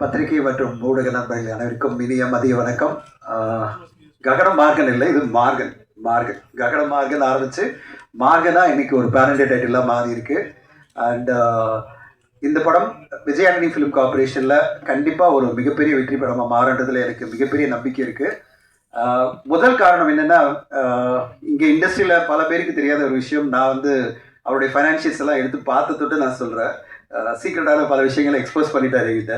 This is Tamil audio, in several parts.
பத்திரிகை மற்றும் ஊடக நண்பர்கள் அனைவருக்கும் இனிய மதிய வணக்கம். ககன மார்கன் இல்லை இது மார்கன் மார்கன். ககன மார்கன் ஆரம்பிச்சு மார்கனா இன்னைக்கு ஒரு பேரண்ட் டைட்டிலாக மாறி இருக்கு. அண்ட் இந்த படம் விஜயாண்டனி ஃபிலிம் கார்பரேஷனில் கண்டிப்பாக ஒரு மிகப்பெரிய வெற்றி படமாக மாறன்றதுல எனக்கு மிகப்பெரிய நம்பிக்கை இருக்குது முதல் காரணம் என்னென்னா இங்கே இண்டஸ்ட்ரியில் பல பேருக்கு தெரியாத ஒரு விஷயம். நான் வந்து அவருடைய ஃபைனான்சியல்ஸ் எல்லாம் எடுத்து பார்த்து தொட்டு நான் சொல்கிறேன் சீக்ரெட்டான பல விஷயங்களை எக்ஸ்போஸ் பண்ணிட்டாரு என்கிட்ட.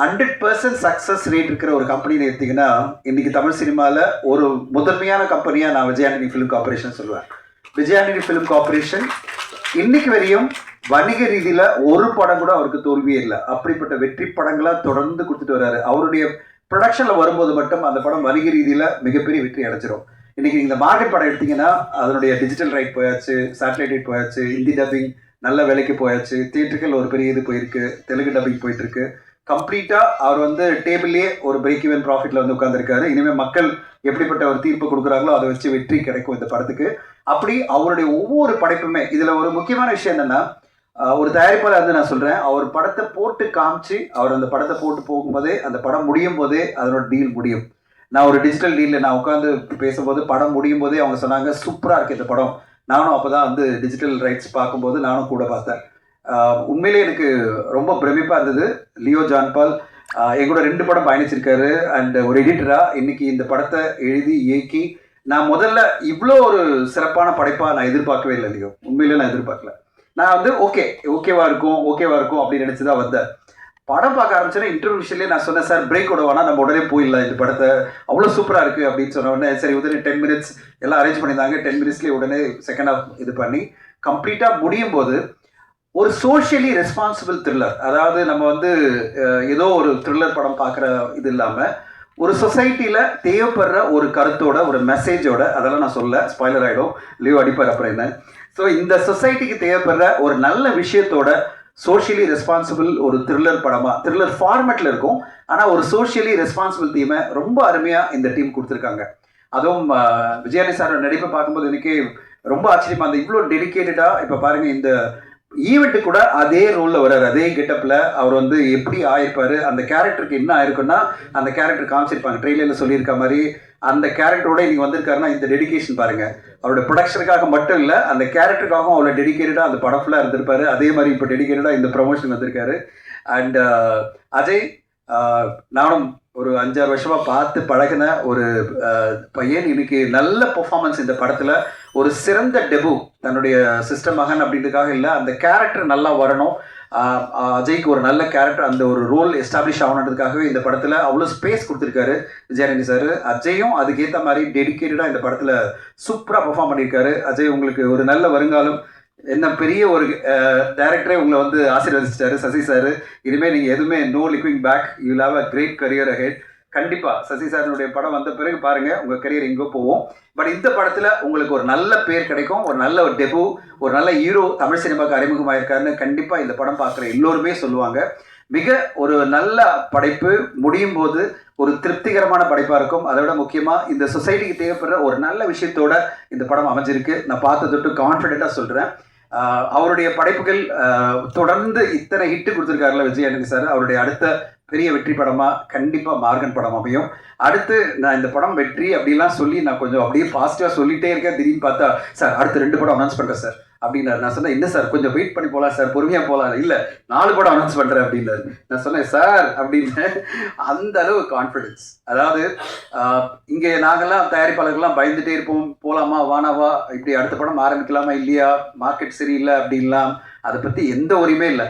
ஹண்ட்ரட் பர்சன்ட் சக்ஸஸ் ரேட் இருக்கிற ஒரு கம்பெனின்னு எடுத்தீங்கன்னா இன்னைக்கு தமிழ் சினிமாவில் ஒரு முதன்மையான கம்பெனியாக நான் விஜயாண்டனி ஃபிலிம் கார்பரேஷன் சொல்லுவேன். விஜயாண்டனி ஃபிலிம் கார்பரேஷன் இன்னைக்கு வரையும் வணிக ரீதியில் ஒரு படம் கூட அவருக்கு தோல்வியே இல்லை. அப்படிப்பட்ட வெற்றி படங்களாக தொடர்ந்து கொடுத்துட்டு வர்றாரு. அவருடைய ப்ரொடக்ஷனில் வரும்போது மட்டும் அந்த படம் வணிக ரீதியில் மிகப்பெரிய வெற்றி அடைச்சிரும் இன்னைக்கு இந்த மார்க்கெட் படம் எடுத்தீங்கன்னா அதனுடைய டிஜிட்டல் ரைட் போயாச்சு சேட்டலைட் ரைட் போயாச்சு ஹிந்தி டப்பிங் நல்ல வேலைக்கு போயாச்சு தியேட்டர்கள் ஒரு பெரிய இது போயிருக்கு தெலுங்கு டப்பிங் போயிட்டு இருக்கு. கம்ப்ளீட்டாக அவர் வந்து டேபிள்லேயே ஒரு பிரேக் ஈவன் ப்ராஃபிட்டில் வந்து உட்காந்துருக்காரு இனிமேல் மக்கள் எப்படிப்பட்ட ஒரு தீர்ப்பு கொடுக்குறாங்களோ அதை வச்சு வெற்றி கிடைக்கும் இந்த படத்துக்கு. அப்படி அவருடைய ஒவ்வொரு படைப்புமே இதில் ஒரு முக்கியமான விஷயம் என்னென்னா ஒரு தயாரிப்பாளர் வந்து நான் சொல்கிறேன் அவர் படத்தை போட்டு காமிச்சு அவர் அந்த படத்தை போட்டு போகும்போதே அந்த படம் முடியும் போதே அதனோட டீல் முடியும். நான் ஒரு டிஜிட்டல் டீலில் நான் உட்காந்து பேசும்போது படம் முடியும் போதே அவங்க சொன்னாங்க சூப்பராக இருக்குது இந்த படம். நானும் அப்போ தான் வந்து டிஜிட்டல் ரைட்ஸ் பார்க்கும்போது நானும் கூட பார்த்தேன். உண்மையிலே எனக்கு ரொம்ப பிரமிப்பாக இருந்தது லியோ ஜான்பால். ஆஹ் என் கூட ரெண்டு படம் பயணிச்சிருக்காரு. அண்ட் ஒரு எடிட்டராக இன்னைக்கு இந்த படத்தை எழுதி இயக்கி நான் முதல்ல இவ்வளோ ஒரு சிறப்பான படைப்பாக நான் எதிர்பார்க்கவே இல்லை லியோ. உண்மையிலே நான் எதிர்பார்க்கல. நான் வந்து ஓகே ஓகேவா இருக்கும் ஓகேவா இருக்கும் அப்படின்னு நினச்சி தான் வந்தேன். படம் பார்க்க ஆரம்பிச்சோன்னா இன்டர்வியூஷன்லேயே நான் சொன்னேன் சார் பிரேக் விட நம்ம உடனே போயிடலாம் இந்த படத்தை. அவ்வளோ சூப்பராக இருக்குது அப்படின்னு சொன்ன உடனே சரி உடனே டென் மினிட்ஸ் எல்லாம் அரேஞ்ச் பண்ணியிருந்தாங்க. டென் மினிட்ஸ்லேயே உடனே செகண்ட் ஹாஃப் இது பண்ணி கம்ப்ளீட்டாக முடியும் போது ஒரு சோஷியலி ரெஸ்பான்சிபிள் த்ரில்லர் அதாவது நம்ம வந்து ஏதோ ஒரு த்ரில்லர் படம் பார்க்குற இது இல்லாமல் ஒரு சொசைட்டியில் தேவைப்படுற ஒரு கருத்தோட ஒரு மெசேஜோட அதெல்லாம் நான் சொல்ல ஸ்பாய்லர் ஆகிடும் லீவ் அடிப்பார் அப்புறம் என்ன? ஸோ இந்த சொசைட்டிக்கு தேவைப்படுற ஒரு நல்ல விஷயத்தோட சோஷியலி ரெஸ்பான்சிபிள் ஒரு த்ரில்லர் படமாக த்ரில்லர் ஃபார்மேட்டில் இருக்கும் ஆனால் ஒரு சோஷியலி ரெஸ்பான்சிபிள் தீமை ரொம்ப அருமையாக இந்த டீம் கொடுத்துருக்காங்க. அதுவும் விஜயானி சாரோட நடிப்பை பார்க்கும்போது எனக்கே ரொம்ப ஆச்சரியமாக அந்த இவ்வளோ டெடிக்கேட்டடாக இப்போ பாருங்கள் இந்த ஈவெண்ட்டு கூட அதே ரோலில் வர்றாரு அதே கெட்டப்பில் அவர் வந்து எப்படி ஆயிருப்பாரு அந்த கேரக்டருக்கு என்ன ஆயிருக்குன்னா அந்த கேரக்டர் காமிச்சிருப்பாங்க. ட்ரெய்லரில் சொல்லியிருக்க மாதிரி அந்த கேரக்டரோட இன்னைக்கு வந்திருக்காருன்னா இந்த டெடிகேஷன் பாருங்க. அவரோட ப்ரொடக்ஷனுக்காக மட்டும் இல்லை அந்த கேரக்டருக்காகவும் அவ்வளோ டெடிக்கேட்டடாக அந்த படம் ஃபுல்லாக இருந்திருப்பாரு. அதே மாதிரி இப்போ டெடிக்கேட்டடாக இந்த ப்ரொமோஷன் வந்திருக்காரு. அண்ட் uh, அஜய் uh, நானும் ஒரு அஞ்சாறு வருஷமாக பார்த்து பழகின ஒரு பையன். இன்னைக்கு நல்ல பெர்ஃபார்மன்ஸ் இந்த படத்தில். ஒரு சிறந்த டெபு தன்னுடைய சிஸ்டம் மகன் அப்படின்றதுக்காக இல்லை அந்த கேரக்டர் நல்லா வரணும். அஜய்க்கு ஒரு நல்ல கேரக்டர் அந்த ஒரு ரோல் எஸ்டாப்ளிஷ் ஆகணுன்றதுக்காகவே இந்த படத்தில் அவ்வளோ ஸ்பேஸ் கொடுத்துருக்காரு விஜயானந்தி சார் அஜயும் அதுக்கேற்ற மாதிரி டெடிக்கேட்டடாக இந்த படத்தில் சூப்பராக பெர்ஃபார்ம் பண்ணியிருக்காரு. அஜய் உங்களுக்கு ஒரு நல்ல வருங்காலம். என்ன பெரிய ஒரு டேரக்டரே உங்களை வந்து ஆசீர்வதிச்சிட்டாரு சசி சார். இனிமேல் நீங்கள் எதுவுமே no looking back you have a great career head கண்டிப்பாக சசி சாரினுடைய படம் வந்த பிறகு பாருங்கள் உங்கள் கரியர் எங்கோ போவோம் பட் இந்த படத்தில் உங்களுக்கு ஒரு நல்ல பேர் கிடைக்கும் ஒரு நல்ல ஒரு டெபு ஒரு நல்ல ஹீரோ தமிழ் சினிமாவுக்கு அறிமுகமாயிருக்காருன்னு கண்டிப்பாக இந்த படம் பார்க்குற எல்லோருமே சொல்லுவாங்க. மிக ஒரு நல்ல படைப்பு முடியும் போது ஒரு திருப்திகரமான படைப்பாக இருக்கும். அதை விட முக்கியமாக இந்த சொசைட்டிக்கு தேவைப்படுற ஒரு நல்ல விஷயத்தோட இந்த படம் அமைஞ்சிருக்கு. நான் பார்த்த தொட்டு கான்ஃபிடென்ட்டாக சொல்கிறேன் அவருடைய படைப்புகள் தொடர்ந்து இத்தனை ஹிட் கொடுத்துருக்காருல விஜய் எனக்கு சார். அவருடைய அடுத்த பெரிய வெற்றி படமாக கண்டிப்பாக மார்கன் படம் அமையும். அடுத்து நான் இந்த படம் வெற்றி அப்படிலாம் சொல்லி நான் கொஞ்சம் அப்படியே பாசிட்டிவாக சொல்லிட்டே இருக்கேன். திடீர்னு பார்த்தா சார் அடுத்து ரெண்டு படம் அனௌன்ஸ் பண்ணுறேன் சார் அப்படின்னாரு. நான் சொன்னேன் என்ன சார் கொஞ்சம் வெயிட் பண்ணி போகலாம் சார் பொறுமையாக போகலாம் இல்லை நாலு படம் அனௌன்ஸ் பண்ணுறேன் அப்படின்னாரு. நான் சொன்னேன் சார் அப்படின்னு. அந்த அளவு கான்ஃபிடென்ஸ் அதாவது இங்கே நாங்கெல்லாம் தயாரிப்பாளர்கள்லாம் பயந்துட்டே இருப்போம். போகலாமா வானாவா இப்படி அடுத்த படம் ஆரம்பிக்கலாமா இல்லையா? மார்க்கெட் சரியில்லை அப்படின்லாம். அதை பற்றி எந்த உரிமையும் இல்லை.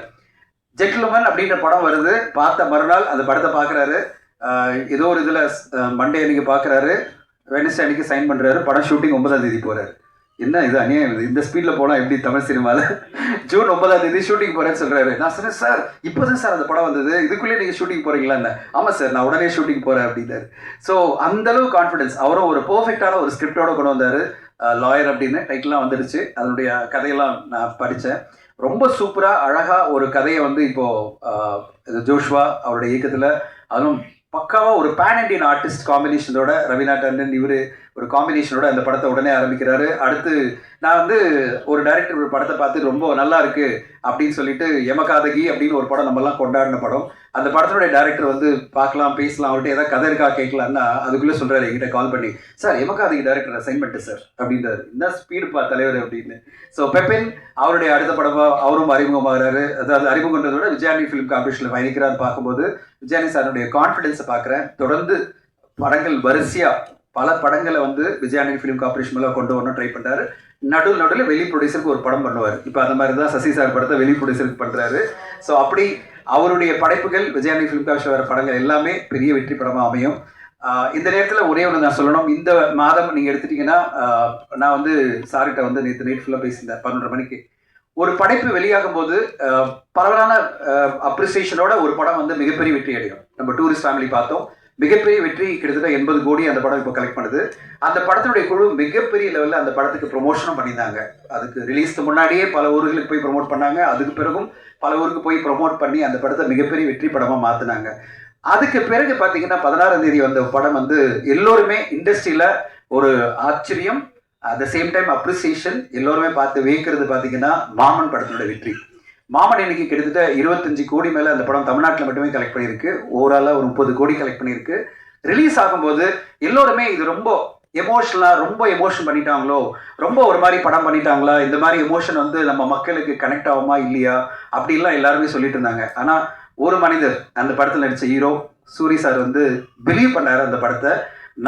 ஜெட்லுமன் அப்படின்ற படம் வருது. பார்த்த மறுநாள் அந்த படத்தை பார்க்குறாரு. ஏதோ ஒரு இதில் மண்டே அன்னைக்கு பார்க்குறாரு. வெனஸ்டே அன்னைக்கு சைன் பண்ணுறாரு படம் ஷூட்டிங் ஒன்பதாம் தேதி போகிறாரு என்ன இது அநியாயம் இது? இந்த ஸ்பீடில் போனால் எப்படி தமிழ் சினிமாவில் ஜூன் ஒன்பதாம் தேதி ஷூட்டிங் போகிறேன்னு சொல்கிறாரு நான் சொன்னேன் சார் இப்போ தான் சார் அந்த படம் வந்தது. இதுக்குள்ளேயே நீங்கள் ஷூட்டிங் போகிறீங்களான்னு ஆமாம் சார் நான் உடனே ஷூட்டிங் போகிறேன் அப்படின்னாரு. ஸோ அந்தளவு கான்ஃபிடன்ஸ் அவரும் ஒரு பர்ஃபெக்டான ஒரு ஸ்கிரிப்டோட கொண்டு வந்தார். லாயர் அப்படின்னு டைட்டிலாம் வந்துடுச்சு அதனுடைய கதையெல்லாம் நான் படித்தேன் ரொம்ப சூப்பராக அழகாக ஒரு கதையை வந்து இப்போது ஜோஷ்வா அவருடைய இயக்கத்தில் அதுவும் பக்காவாக ஒரு பேன் இண்டியன் ஆர்டிஸ்ட் காம்பினேஷனோட ரவீனா டண்டன் இவர் ஒரு காம்பினேஷனோட அந்த படத்தை உடனே ஆரம்பிக்கிறாரு. அடுத்து நான் வந்து ஒரு டைரக்டர் ஒரு படத்தை பார்த்து ரொம்ப நல்லா இருக்கு அப்படின்னு சொல்லிட்டு எமகாதகி அப்படின்னு ஒரு படம் நம்மலாம் கொண்டாடின படம். அந்த படத்தினுடைய டைரக்டர் வந்து பார்க்கலாம் பேசலாம் அவர்கிட்ட ஏதாவது கதை இருக்கா கேட்கலான்னா அதுக்குள்ளே சொல்கிறாரு என்கிட்ட கால் பண்ணி sir Yamakaathagi director assignment sir அப்படின்றாரு. என்ன ஸ்பீடு பா தலைவர் அப்படின்னு. ஸோ பெப்பின் அவருடைய அடுத்த படமாக அவரும் அறிமுகமாகிறாரு. அதாவது அறிமுகன்றதை விட விஜயானி ஃபிலிம் காம்படிஷனில் பயணிக்கிறார் பார்க்கும்போது விஜயானி சாருடைய கான்ஃபிடென்ஸை பார்க்குறேன். தொடர்ந்து படங்கள் வரிசையாக பல படங்களை வந்து விஜயானி ஃபிலிம் கார்பரேஷன் மேலே கொண்டு வரணும் ட்ரை பண்ணுறாரு நடுவில் நடுவில் வெளி ப்ரொடியூசருக்கு ஒரு படம் பண்ணுவார். இப்போ அந்த மாதிரி தான் சசி சார் படத்தை வெளி ப்ரொடியூசருக்கு பண்ணுறாரு ஸோ அப்படி அவருடைய படைப்புகள் விஜயானி ஃபிலிம் கார்பரேஷன் வர படங்கள் எல்லாமே பெரிய வெற்றி படமாக அமையும். இந்த நேரத்தில் ஒரே ஒன்று நான் சொல்லணும். இந்த மாதம் நீங்கள் எடுத்துட்டீங்கன்னா நான் வந்து சார்கிட்ட வந்து நேற்று நைட் ஃபுல்லாக பேசியிருந்தேன் பன்னெண்டு மணிக்கு. ஒரு படைப்பு வெளியாகும் போது பரவலான அப்ரிசியேஷனோட ஒரு படம் வந்து மிகப்பெரிய வெற்றி அடையும். நம்ம டூரிஸ்ட் ஃபேமிலி பார்த்தோம். மிகப்பெரிய வெற்றி கிட்டத்தட்ட எண்பது கோடி அந்த படம் இப்போ கலெக்ட் பண்ணுது. அந்த படத்தினுடைய குழு மிகப்பெரிய லெவலில் அந்த படத்துக்கு ப்ரொமோஷனும் பண்ணியிருந்தாங்க. அதுக்கு ரிலீஸ்க்கு முன்னாடியே பல ஊர்களுக்கு போய் ப்ரொமோட் பண்ணாங்க. அதுக்கு பிறகும் பல ஊருக்கு போய் ப்ரொமோட் பண்ணி அந்த படத்தை மிகப்பெரிய வெற்றி படமாக மாற்றினாங்க அதுக்கு பிறகு பார்த்தீங்கன்னா பதினாறாம் தேதி வந்த படம் வந்து எல்லோருமே இண்டஸ்ட்ரியில் ஒரு ஆச்சரியம் at the same time appreciation எல்லோருமே பார்த்து வியக்கிறது பார்த்தீங்கன்னா மாமன் படத்தோட வெற்றி. மாமன் இன்னைக்கு கிட்டத்தட்ட இருபத்தஞ்சு கோடி மேலே அந்த படம் தமிழ்நாட்டில் மட்டுமே கலெக்ட் பண்ணியிருக்கு. ஓவராலாக ஒரு முப்பது கோடி கலெக்ட் பண்ணியிருக்கு. ரிலீஸ் ஆகும்போது எல்லோருமே இது ரொம்ப எமோஷனலாக ரொம்ப எமோஷன் பண்ணிட்டாங்களோ ரொம்ப ஒரு மாதிரி படம் பண்ணிட்டாங்களா இந்த மாதிரி எமோஷன் வந்து நம்ம மக்களுக்கு கனெக்ட் ஆகுமா இல்லையா அப்படின்லாம் எல்லாருமே சொல்லிட்டு இருந்தாங்க. ஆனால் ஒரு மனிதர் அந்த படத்தில் நடித்த ஹீரோ சூரி சார் வந்து பிலீவ் பண்ணாரு அந்த படத்தை.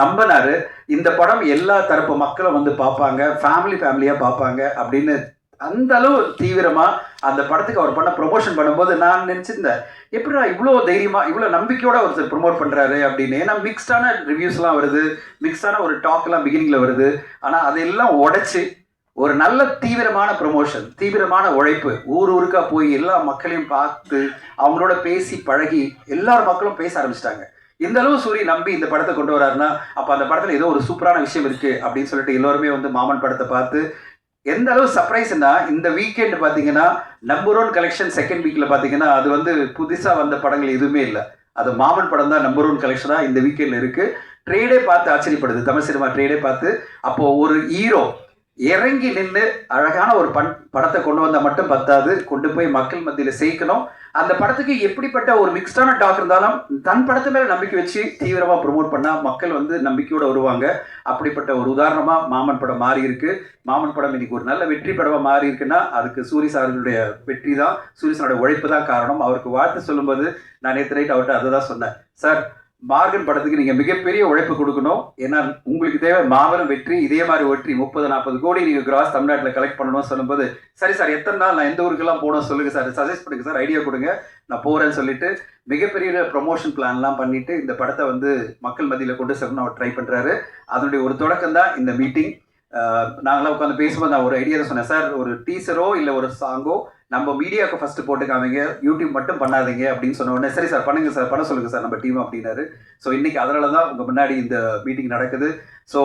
நம்பினாரு இந்த படம் எல்லா தரப்பு மக்களும் வந்து பார்ப்பாங்க ஃபேமிலி ஃபேமிலியாக பார்ப்பாங்க அப்படின்னு அந்த அளவு தீவிரமா அந்த படத்துக்கு அவர் பண்ண ப்ரொமோஷன் பண்ணும்போது நான் நினச்சிருந்தேன் எப்படிடா இவ்வளோ தைரியமா இவ்வளோ நம்பிக்கையோட ஒருத்தர் ப்ரொமோட் பண்றாரு? அப்படின்னு. ஏன்னா மிக்ஸ்டான ரிவ்யூஸ்லாம் வருது மிக்ஸ்டான ஒரு டாக்லாம் பிகினிங்ல வருது. ஆனால் அதையெல்லாம் உடைச்சு ஒரு நல்ல தீவிரமான ப்ரொமோஷன் தீவிரமான உழைப்பு ஊர் ஊருக்கா போய் எல்லா மக்களையும் பார்த்து அவங்களோட பேசி பழகி எல்லார் மக்களும் பேச ஆரம்பிச்சிட்டாங்க. இந்த அளவு சூரிய நம்பி இந்த படத்தை கொண்டு வராருன்னா அப்போ அந்த படத்தில் ஏதோ ஒரு சூப்பரான விஷயம் இருக்கு அப்படின்னு சொல்லிட்டு எல்லோருமே வந்து மாமன் படத்தை பார்த்து எந்த அளவு சர்ப்ரைஸ்னா இந்த வீக்கெண்ட் பார்த்தீங்கன்னா நம்பர் ஒன் கலெக்ஷன் செகண்ட் வீக்கில் பார்த்தீங்கன்னா அது வந்து புதுசாக வந்த படங்கள் எதுவுமே இல்லை. அது மாமன் படம் தான் நம்பர் ஒன் கலெக்ஷனாக இந்த வீக்கெண்டில் இருக்குது ட்ரேடே பார்த்து ஆச்சரியப்படுது. தமிழ் சினிமா ட்ரேடே பார்த்து. அப்போது ஒரு ஹீரோ இறங்கி நின்று அழகான ஒரு பண் படத்தை கொண்டு வந்தால் மட்டும் பத்தாது. கொண்டு போய் மக்கள் மத்தியில் சேர்க்கணும். அந்த படத்துக்கு எப்படிப்பட்ட ஒரு மிக்ஸ்டான டாக் இருந்தாலும் தன் படத்து மேலே நம்பிக்கை வச்சு தீவிரமாக ப்ரொமோட் பண்ணால் மக்கள் வந்து நம்பிக்கையோடு வருவாங்க. அப்படிப்பட்ட ஒரு உதாரணமாக மாமன் படம் மாறி இருக்கு. மாமன் படம் இன்னைக்கு ஒரு நல்ல வெற்றி படமாக மாறி இருக்குன்னா அதுக்கு சூரிய சாரனுடைய வெற்றி தான். சூரிய சாரோட உழைப்பு தான் காரணம். அவருக்கு வாழ்த்து சொல்லும்போது நான் நேற்று நைட் அவர்கிட்ட அதை தான் சொன்னேன். சார் மார்கன் படத்துக்கு நீங்க மிகப்பெரிய உழைப்பு கொடுக்கணும். ஏன்னா உங்களுக்கு தேவை மாபெரும் வெற்றி இதே மாதிரி வெற்றி முப்பது நாற்பது கோடி நீங்க கிராஸ் தமிழ்நாட்டில் கலெக்ட் பண்ணணும்னு சொல்லும்போது சரி சார் எத்தனை நாள் நான் எந்த ஊருக்கெல்லாம் போகணும் சொல்லுங்க சார் சஜஸ்ட் பண்ணுங்க சார் ஐடியா கொடுங்க. நான் போறேன்னு சொல்லிட்டு மிகப்பெரிய ப்ரொமோஷன் பிளான்லாம் பண்ணிட்டு இந்த படத்தை வந்து மக்கள் மத்தியில் கொண்டு செல்லணும் அவர் ட்ரை பண்றாரு. அதனுடைய ஒரு தொடக்கம் தான் இந்த மீட்டிங் நாங்களாம் உட்காந்து பேசும்போது நான் ஒரு ஐடியா சொன்னேன். சார் ஒரு டீசரோ இல்லை ஒரு சாங்கோ நம்ம மீடியாவுக்கு ஃபர்ஸ்ட் போட்டு காமிங்க யூடியூப் மட்டும் பண்ணாதீங்க அப்படின்னு சொன்ன உடனே சரி சார் பண்ணுங்க சார் பண்ண சொல்லுங்க சார் நம்ம டீம் அப்படின்னாரு. ஸோ இன்றைக்கி அதனால தான் உங்கள் முன்னாடி இந்த மீட்டிங் நடக்குது. ஸோ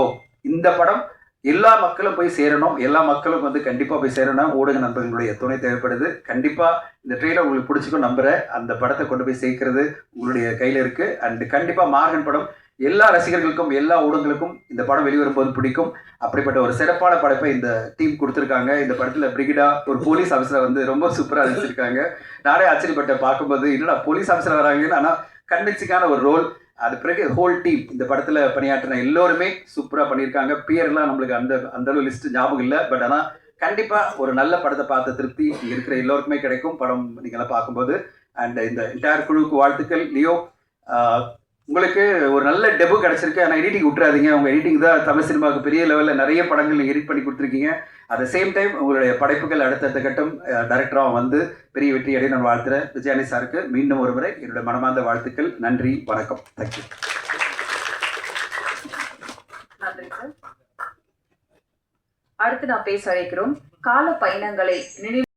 இந்த படம் எல்லா மக்களும் போய் சேரணும். எல்லா மக்களும் வந்து கண்டிப்பாக போய் சேரணும். ஊடக நண்பர்களுடைய துணை தேவைப்படுது. கண்டிப்பாக இந்த ட்ரெயிலர் உங்களுக்கு பிடிச்சிக்கும் நம்புகிறேன் அந்த படத்தை கொண்டு போய் சேர்க்கறது உங்களுடைய கையில் இருக்குது அண்ட் கண்டிப்பாக மார்கன் படம் எல்லா ரசிகர்களுக்கும் எல்லா ஊடகங்களுக்கும் இந்த படம் வெளிவரும்போது பிடிக்கும். அப்படிப்பட்ட ஒரு சிறப்பான படைப்பை இந்த டீம் கொடுத்துருக்காங்க. இந்த படத்தில் பிரிகிடா ஒரு போலீஸ் ஆஃபீஸர் வந்து ரொம்ப சூப்பராக நடிச்சிருக்காங்க. நானே ஆச்சரியப்பட்ட பார்க்கும்போது என்னடா போலீஸ் ஆஃபீஸர் வராங்கன்னு? ஆனால் கன்வின்சிங்கான ஒரு ரோல் அது பிறகு ஹோல் டீம் இந்த படத்தில் பணியாற்றின எல்லோருமே சூப்பராக பண்ணியிருக்காங்க. பேர்லாம் நம்மளுக்கு அந்த அந்த அளவு லிஸ்ட் ஞாபகம் இல்லை. பட் ஆனால் கண்டிப்பாக ஒரு நல்ல படத்தை பார்த்த திருப்தி இருக்கிற எல்லோருக்குமே கிடைக்கும் படம் நீங்களாம் பார்க்கும்போது. அண்ட் இந்த என்டையர் குழுவுக்கு வாழ்த்துக்கள். லியோ உங்களுக்கு ஒரு நல்ல டெபு கிடைச்சிருக்கு. ஆனால் எடிட்டிங் விட்டுறாதீங்க. உங்கள் எடிட்டிங் தான் தமிழ் சினிமாவுக்கு பெரிய லெவலில் நிறைய படங்கள் நீங்கள் எடிட் பண்ணி கொடுத்துருக்கீங்க. அட் சேம் டைம் உங்களுடைய படைப்புகள் அடுத்தடுத்த கட்டம் டைரக்டராக வந்து பெரிய வெற்றி அடைய நான் வாழ்த்துறேன். விஜயானி சாருக்கு மீண்டும் ஒரு முறை என்னுடைய மனமார்ந்த வாழ்த்துக்கள். நன்றி வணக்கம். தேங்க்யூ நன்றி சார் அடுத்து நான் பேச அழைக்கிறோம். கால பயணங்களை நினைவு